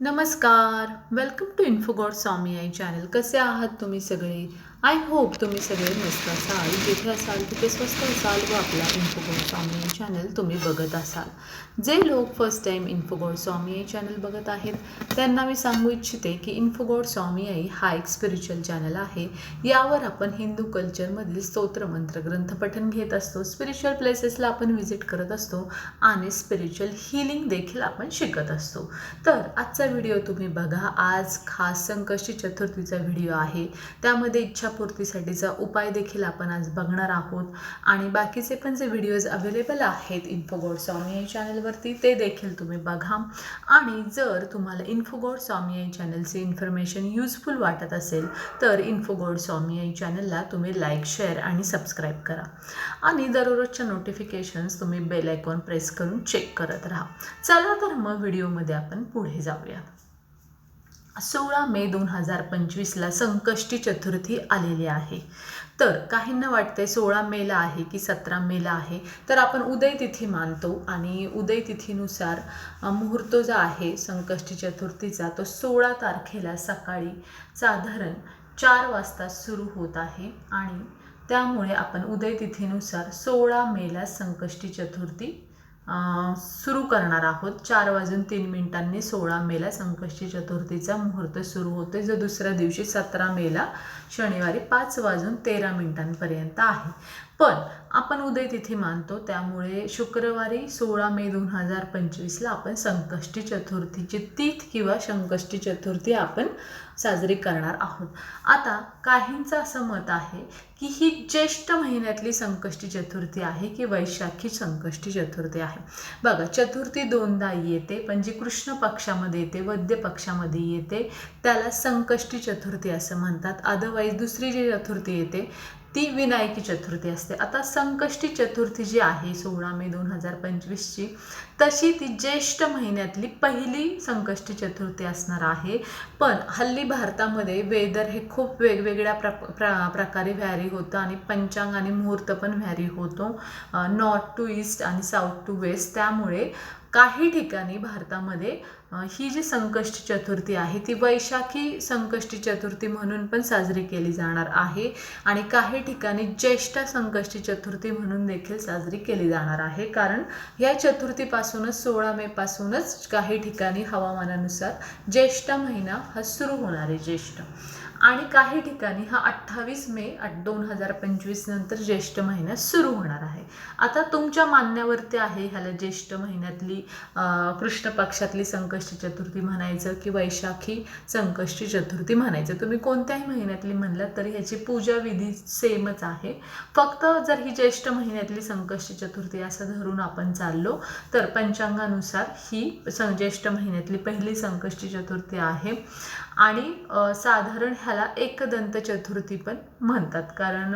नमस्कार. Welcome to Infogod Swami Aai channel कसे आहात तुम्ही सगळे? आय होप तुम्ही सगळे मस्त असाल. जिथे असाल तिथे स्वस्त असाल व आपला इन्फोगोड स्वामी चॅनल तुम्ही बघत असाल. जे लोक first time Infogod Swami Aai channel बघत आहेत त्यांना मी सांगू इच्छिते की इन्फोगोड स्वामी आई हा एक स्पिरिच्युअल चॅनल आहे. यावर आपण हिंदू कल्चरमधील स्तोत्रमंत्र ग्रंथ पठण घेत असतो. स्पिरिच्युअल प्लेसेसला आपण व्हिजिट करत असतो आणि स्पिरिच्युअल हिलिंग देखील आपण शिकत असतो. तर आजचा व्हिडिओ तुम्ही बघा. आज खास संकष्टी चतुर्थीचा व्हिडिओ आहे. त्यामध्ये इच्छा पूर्तीसाठीचा उपाय देखील आपण आज बघणार आहोत. आणि बाकीचे पण जे व्हिडिओज अवेलेबल आहेत इन्फोगोड स्वामी आई चॅनलवरती ते देखील तुम्ही बघा. आणि जर तुम्हाला इन्फोगोड स्वामी आई चॅनलचे इन्फॉर्मेशन युजफुल वाटत असेल तर इन्फोगोड स्वामी आई चॅनलला तुम्ही लाईक शेअर आणि सबस्क्राईब करा. आणि दररोजच्या नोटिफिकेशन्स तुम्ही बेल आयकॉन प्रेस करून चेक करत राहा. चला तर मग व्हिडिओमध्ये आपण पुढे जाऊया. सोळा मे दोन हजार पंचवीसला संकष्टी चतुर्थी आलेली आहे. तर काहींना वाटते सोळा मेला आहे की सतरा मेला आहे तर आपण उदय तिथी मानतो आणि उदय तिथीनुसार मुहूर्त जो आहे संकष्टी चतुर्थीचा तो सोळा तारखेला सकाळी साधारण चार वाजता सुरू होत आहे आणि त्यामुळे आपण उदय तिथीनुसार सोळा मेला संकष्टी चतुर्थी सुरू करणार आहोत. चार वाजून तीन मिनिटांनी सोळा मेला संकष्टी चतुर्थीचा मुहूर्त सुरू होते जो दुसऱ्या दिवशी सतरा मेला शनिवारी पाच वाजून तेरा मिनिटांपर्यंत आहे. पण आपण उदय तिथी मानतो त्यामुळे शुक्रवारी सोळा मे दोन हजार पंचवीसला आपण संकष्टी चतुर्थीची तीथ किंवा संकष्टी चतुर्थी आपण साजरी करणार आहोत. आता काहींचं असं मत आहे की ही ज्येष्ठ महिन्यातली संकष्टी चतुर्थी आहे की वैशाखी संकष्टी चतुर्थी आहे. बघा चतुर्थी दोनदा येते पण जी कृष्ण पक्षामध्ये येते वद्य पक्षामध्ये येते त्याला संकष्टी चतुर्थी असं म्हणतात. अदरवाईज दुसरी जी चतुर्थी येते ती विनायकी चतुर्थी असते. आता संकष्टी चतुर्थी जी आहे सोळा मे दोन हजार पंचवीसची तशी ती ज्येष्ठ महिन्यातली पहिली संकष्टी चतुर्थी असणार आहे. पण हल्ली भारतामध्ये वेदर हे खूप वेगवेगळ्या प्र प्र प्रकारे व्हॅरी होतं आणि पंचांग आणि मुहूर्त पण व्हॅरी होतो. नॉर्थ टू ईस्ट आणि साऊथ टू वेस्ट. त्यामुळे काही ठिकाणी भारतामध्ये ही जी संकष्टी चतुर्थी आहे ती वैशाखी संकष्टी चतुर्थी म्हणून पण साजरी केली जाणार आहे आणि काही ठिकाणी ज्येष्ठ संकष्टी चतुर्थी म्हणून देखील साजरी केली जाणार आहे. कारण या चतुर्थीपासूनच सोळा मे पासूनच काही ठिकाणी हवामानानुसार ज्येष्ठ महिना हा सुरू होणार आहे ज्येष्ठ. आणि काही ठिकाणी हा अठ्ठावीस मे दोन हजार पंचवीस नंतर ज्येष्ठ महिन्यात सुरू होणार आहे. आता तुमच्या मान्यावरती आहे ह्याला ज्येष्ठ महिन्यातली कृष्ण पक्षातली संकष्टी चतुर्थी म्हणायचं की वैशाखी संकष्टी चतुर्थी म्हणायचं. तुम्ही कोणत्याही महिन्यातली म्हणलात तरी ह्याची पूजा विधी सेमच आहे. फक्त जर ही ज्येष्ठ महिन्यातली संकष्टी चतुर्थी असं धरून आपण चाललो तर पंचांगानुसार ही सं ज्येष्ठ महिन्यातली पहिली संकष्टी चतुर्थी आहे. आणि साधारण ह्याला एकदंत चतुर्थी पण म्हणतात. कारण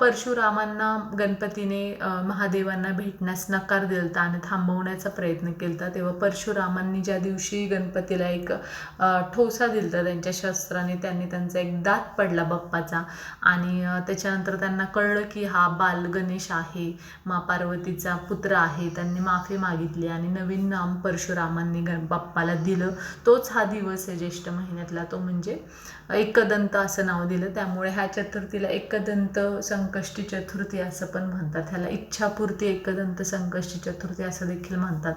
परशुरामांना गणपतीने महादेवांना भेटण्यास नकार दिलता आणि थांबवण्याचा प्रयत्न केला तेव्हा परशुरामांनी ज्या दिवशी गणपतीला एक ठोसा दिलता त्यांच्या शस्त्राने त्यांनी त्यांचा एक दात पडला बाप्पाचा. आणि त्याच्यानंतर त्यांना कळलं की हा बाल गणेश आहे मा पार्वतीचा पुत्र आहे त्यांनी माफी मागितली आणि नवीन नाम परशुरामांनी गण बाप्पाला दिलं. तोच हा दिवस आहे ज्येष्ठ महिन्यातला तो म्हणजे एकदंत असं नाव दिलं. त्यामुळे ह्या चतुर्थीला एकदंत संकष्टी चतुर्थी असं पण म्हणतात. ह्याला इच्छापूर्ती एकदंत संकष्टी चतुर्थी असं देखील म्हणतात.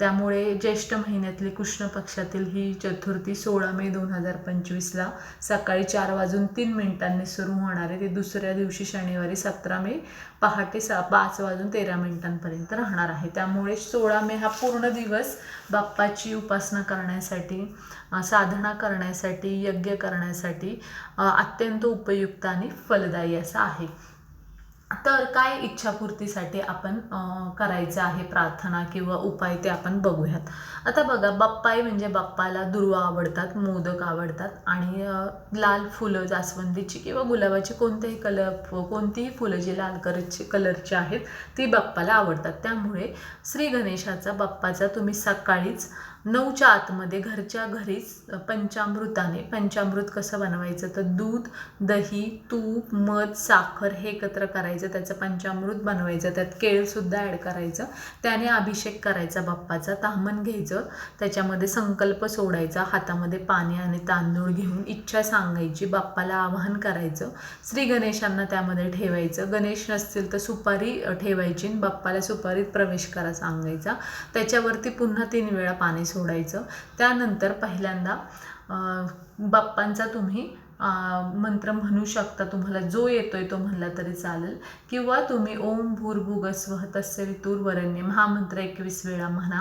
त्यामुळे ज्येष्ठ महिन्यातली कृष्ण पक्षातील ही चतुर्थी सोळा मे दोन हजार पंचवीसला सकाळी चार वाजून तीन मिनिटांनी सुरू होणार आहे. ते दुसऱ्या दिवशी शनिवारी सतरा मे पहाटे सा पाच वाजून तेरा मिनिटांपर्यंत राहणार आहे. त्यामुळे सोळा मे हा पूर्ण दिवस बाप्पाची उपासना करण्यासाठी साधना करण्यासाठी यज्ञ करण्यासाठी अत्यंत उपयुक्त आणि फलदायी असा आहे. तर काय इच्छापूर्तीसाठी आपण करायचं आहे प्रार्थना किंवा उपाय ते आपण बघूयात. आता बघा बाप्पाई म्हणजे बाप्पाला दुर्वा आवडतात मोदक आवडतात आणि लाल फुलं जास्वंदीची किंवा गुलाबाची कोणतेही कलर कोणतीही फुलं जी लाल कलरची कलरची आहेत ती बाप्पाला आवडतात. त्यामुळे श्री गणेशाचा बाप्पाचा तुम्ही सकाळीच नऊच्या आतमध्ये घरच्या घरीच पंचामृताने पंचामृत कसं बनवायचं? तर दूध दही तूप मध साखर हे एकत्र करायचं त्याचं पंचामृत बनवायचं त्यात केळसुद्धा ॲड करायचं. त्याने अभिषेक करायचा बाप्पाचा तामण घ्यायचं त्याच्यामध्ये संकल्प सोडायचा हातामध्ये पाणी आणि तांदूळ घेऊन इच्छा सांगायची बाप्पाला आवाहन करायचं श्री गणेशांना त्यामध्ये ठेवायचं. गणेश नसतील तर सुपारी ठेवायची आणि बाप्पाला सुपारीत प्रवेश करा सांगायचा. त्याच्यावरती पुन्हा तीन वेळा पाणी सोडायचं. त्यानंतर पहिल्यांदा बाप्पांचा तुम्ही मंत्र म्हणू शकता तुम्हाला. जो येतोय तो म्हणला तरी चालेल. किंवा तुम्ही ओम भूर्भुगस्व तस्य वितुर्वरण्यम हा मंत्र एकवीस वेळा म्हणा.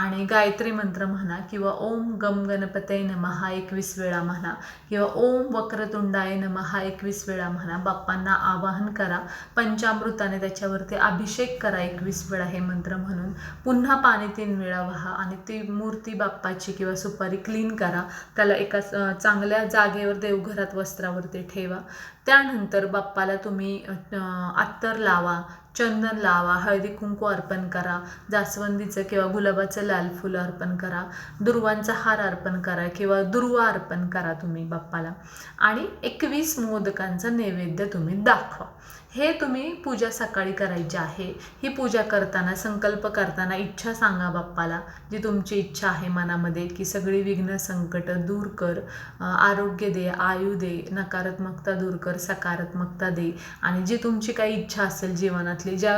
आणि गायत्री मंत्र म्हणा किंवा ओम गम गणपतय नम हा एकवीस वेळा म्हणा. किंवा ओम वक्रतुंडाय नम हा एकवीस वेळा म्हणा. बाप्पांना आवाहन करा. पंचामृताने त्याच्यावरती अभिषेक करा एकवीस वेळा हे मंत्र म्हणून. पुन्हा पाणी तीन वेळा व्हा आणि ती मूर्ती बाप्पाची किंवा सुपारी क्लीन करा. त्याला एका चांगल्या जागेवर घरात वस्त्रावरती ठेवा. त्यानंतर बाप्पाला तुम्ही अत्तर लावा चंदन लावा हळदी कुंकू अर्पण करा जास्वंदीचं किंवा गुलाबाचं लाल फुलं अर्पण करा दुर्वांचा हार अर्पण करा किंवा दुर्वा अर्पण करा तुम्ही बाप्पाला. आणि एकवीस मोदकांचा नैवेद्य तुम्ही दाखवा. हे तुम्ही पूजा सकाळी करायची आहे. ही पूजा करताना संकल्प करताना इच्छा सांगा बाप्पाला जी तुमची इच्छा आहे मनामध्ये की सगळी विघ्न संकट दूर कर आरोग्य दे आयु दे नकारात्मकता दूर कर सकारात्मकता दे. आणि जी तुमची काही इच्छा असेल जीवनातली ज्या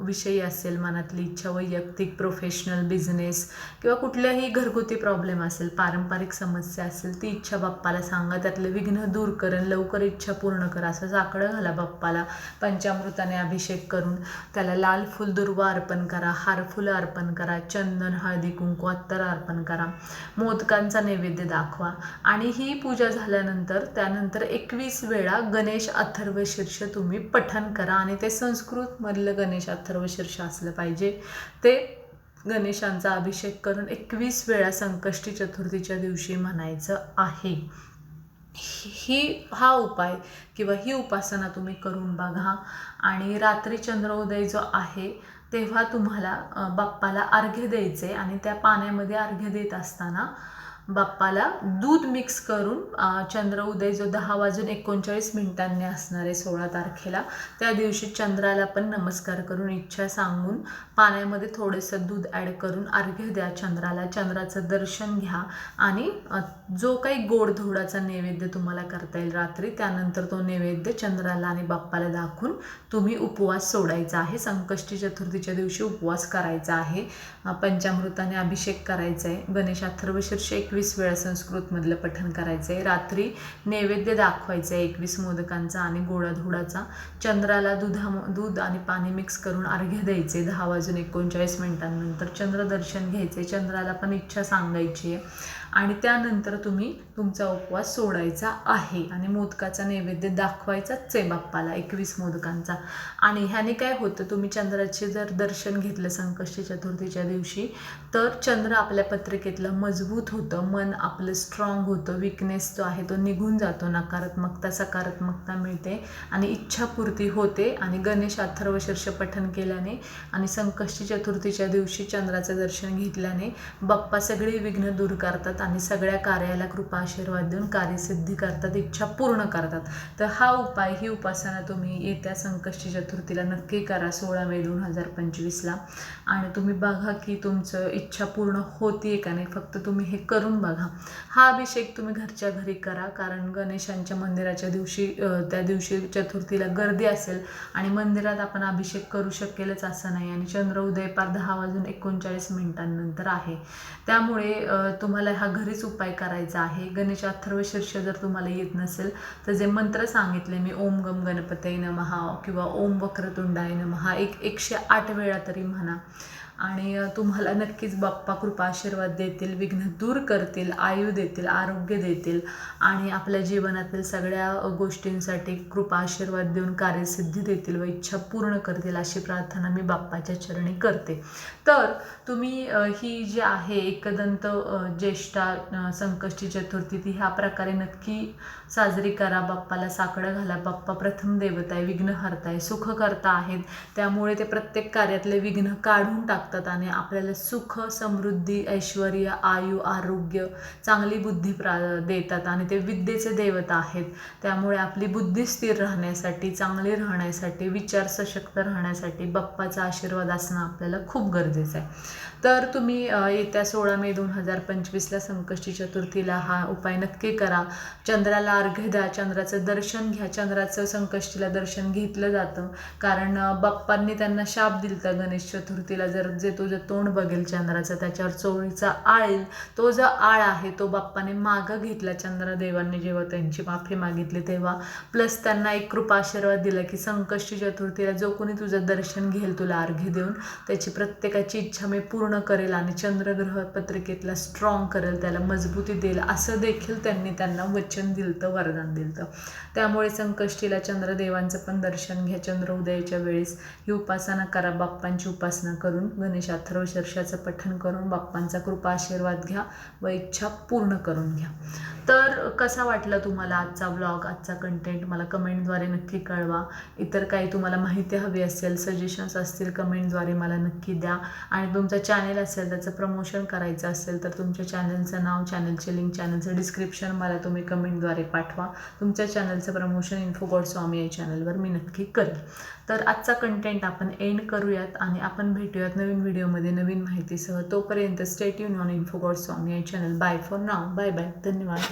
विषयी असेल मनातली इच्छा वैयक्तिक प्रोफेशनल बिझनेस किंवा कुठल्याही घरगुती प्रॉब्लेम असेल पारंपरिक समस्या असेल ती इच्छा बाप्पाला सांगा. त्यातलं विघ्न दूर कर आणि लवकर इच्छा पूर्ण कर. असं साकडं घाला बाप्पाला. पंचामृताने अभिषेक करून त्याला लाल फुल दुर्वा अर्पण करा हारफुलं अर्पण करा चंदन हळदी कुंकू अत्तर अर्पण करा. मोदकांचा नैवेद्य दाखवा. आणि ही पूजा झाल्यानंतर त्यानंतर एकवीस वेळा गणेश अथर्व शीर्ष तुम्ही पठण करा. आणि ते संस्कृतमधलं गणेश अथर्व शीर्ष असलं पाहिजे. ते गणेशांचा अभिषेक करून एकवीस वेळा संकष्टी चतुर्थीच्या दिवशी म्हणायचं आहे. ही हा उपाय किंवा ही उपासना तुम्ही करून बघा. आणि रात्री चंद्रोदय जो आहे तेव्हा तुम्हाला बाप्पाला अर्घ्य द्यायचे आणि त्या पाण्यामध्ये अर्घ्य देत असताना बाप्पाला दूध मिक्स करून चंद्र उदय जो दहा वाजून एकोणचाळीस मिनिटांनी असणार आहे सोळा तारखेला त्या दिवशी चंद्राला पण नमस्कार करून इच्छा सांगून पाण्यामध्ये थोडंसं दूध ॲड करून अर्घ्य द्या चंद्राला. चंद्राचं दर्शन घ्या आणि जो काही गोडधोडाचा नैवेद्य तुम्हाला करता येईल रात्री त्यानंतर तो नैवेद्य चंद्राला आणि बाप्पाला दाखवून तुम्ही उपवास सोडायचा आहे. संकष्टी चतुर्थीच्या दिवशी उपवास करायचा आहे. पंचामृताने अभिषेक करायचा आहे. गणेश अथर्वशीर्षेक एकवीस वेळा संस्कृतमधलं पठण करायचं आहे रात्री नैवेद्य दाखवायचं आहे एकवीस मोदकांचा आणि गोडाधोडाचा चंद्राला दुधा दूध आणि पाणी मिक्स करून अर्घ्य द्यायचे दहा वाजून एकोणचाळीस मिनिटांनंतर. चंद्रदर्शन घ्यायचे चंद्राला पण इच्छा सांगायची आहे आणि त्यानंतर तुम्ही तुमचा उपवास सोडायचा आहे. आणि मोदकाचा नैवेद्य दाखवायचाच आहे बाप्पाला एकवीस मोदकांचा. आणि ह्याने काय होतं तुम्ही चंद्राचे जर दर्शन घेतलं संकष्टी चतुर्थीच्या दिवशी तर चंद्र आपल्या पत्रिकेतलं मजबूत होतं मन आपलं स्ट्रॉंग होतं विकनेस जो आहे तो निघून जातो नकारात्मकता सकारात्मकता मिळते आणि इच्छापूर्ती होते. आणि गणेश अथर्वशीर्ष पठण केल्याने आणि संकष्टी चतुर्थीच्या दिवशी चंद्राचं दर्शन घेतल्याने बाप्पा सगळी विघ्न दूर करतात आणि सगळ्या कार्याला कृपा आशीर्वाद देऊन कार्यसिद्धी करतात इच्छा पूर्ण करतात. तर हा उपाय ही उपासना तुम्ही येत्या संकष्टी चतुर्थीला नक्की करा सोळा मे दोन हजार पंचवीसला. आणि तुम्ही बघा की तुमचं इच्छा पूर्ण होती का नाही फक्त तुम्ही हे करून बघा. हा अभिषेक तुम्ही घरच्या घरी करा कारण गणेशांच्या मंदिराच्या दिवशी त्या दिवशी चतुर्थीला गर्दी असेल आणि मंदिरात आपण अभिषेक करू शकेलच असं नाही आणि चंद्र उदयपार दहा वाजून एकोणचाळीस मिनिटांनंतर आहे. त्यामुळे तुम्हाला हा घरीच उपाय करायचा आहे. गणेश अथर्वशीर्ष जर तुम्हाला येत नसेल तर जे मंत्र सांगितले मी ओम गम गणपतय नमहा किंवा ओम वक्रतुंडाय नमहा एक एकशे आठ वेळा तरी म्हणा. आणि तुम्हाला नक्कीच बाप्पा कृपा आशीर्वाद देतील विघ्न दूर करतील आयु देतील आरोग्य देतील आणि आपल्या जीवनातील सगळ्या गोष्टींसाठी कृपा आशीर्वाद देऊन कार्यसिद्धी देतील व इच्छा पूर्ण करतील अशी प्रार्थना मी बाप्पाच्या चरणी करते. तर तुम्ही ही जी आहे एकदंत ज्येष्ठा संकष्टी चतुर्थी ती ह्या प्रकारे नक्की साजरी करा. बाप्पाला साकडं घाला. बाप्पा प्रथम देवता आहे विघ्न हरताय सुख करता आहेत. त्यामुळे ते प्रत्येक कार्यातले विघ्न काढून टाकतात. लागतात आणि आपल्याला सुख समृद्धी ऐश्वर आयु आरोग्य चांगली बुद्धी प्रा देतात आणि ते विद्येचे देवता आहेत. त्यामुळे आपली बुद्धी स्थिर राहण्यासाठी चांगली राहण्यासाठी विचार सशक्त राहण्यासाठी बाप्पाचा आशीर्वाद असणं आपल्याला खूप गरजेचं आहे. तर तुम्ही येत्या सोळा मे दोन हजार पंचवीसला संकष्टी चतुर्थीला हा उपाय नक्की करा. चंद्राला अर्घ्य द्या चंद्राचं दर्शन घ्या. चंद्राचं संकष्टीला दर्शन घेतलं जातं. कारण बाप्पांनी त्यांना शाप दिलता गणेश चतुर्थीला जर जे तुझं तोंड बघेल चंद्राचं त्याच्यावर चोळीचा आळ तो जो आळ आहे तो बाप्पाने मागं घेतला चंद्रदेवांनी जेव्हा त्यांची माफी मागितली तेव्हा प्लस त्यांना एक कृपा आशीर्वाद दिला की संकष्टी चतुर्थीला जो कोणी तुझं दर्शन घेईल तुला अर्घ्य देऊन त्याची प्रत्येकाची इच्छा मी पूर्ण करेल आणि चंद्रग्रह पत्रिकेतला स्ट्रॉंग करेल त्याला मजबूती देईल असं देखील त्यांनी त्यांना वचन दिलं वरदान दिलं त्यामुळे संकष्टीला चंद्रदेवांचं पण दर्शन घ्या. चंद्र उदयाच्या वेळेस ही उपासना करा बाप्पांची उपासना करून गणेश अथर्व शीर्षाचं पठण करून बाप्पांचा कृपा आशीर्वाद घ्या व इच्छा पूर्ण करून घ्या. तर कसा वाटला तुम्हाला आजचा ब्लॉग आजचा कंटेंट मला कमेंटद्वारे नक्की कळवा. इतर काही तुम्हाला माहिती हवी असेल सजेशन्स असतील कमेंटद्वारे मला नक्की द्या. आणि तुमचं चॅनेल असेल त्याचं प्रमोशन करायचं असेल तर तुमच्या चॅनलचं नाव चॅनलचे लिंक चॅनलचं डिस्क्रिप्शन मला तुम्ही कमेंटद्वारे पाठवा. तुमच्या चॅनलचं प्रमोशन इन्फोगॉड स्वामी या चॅनलवर मी नक्की करेन. तर आजचा कंटेंट आपण एंड करूयात आणि आपण भेटूयात नवीन व्हिडिओमध्ये नवीन माहितीसह. तोपर्यंत स्टेट युन ऑन इन्फोगॉड स्वामी या channel bye for now bye bye धन्यवाद.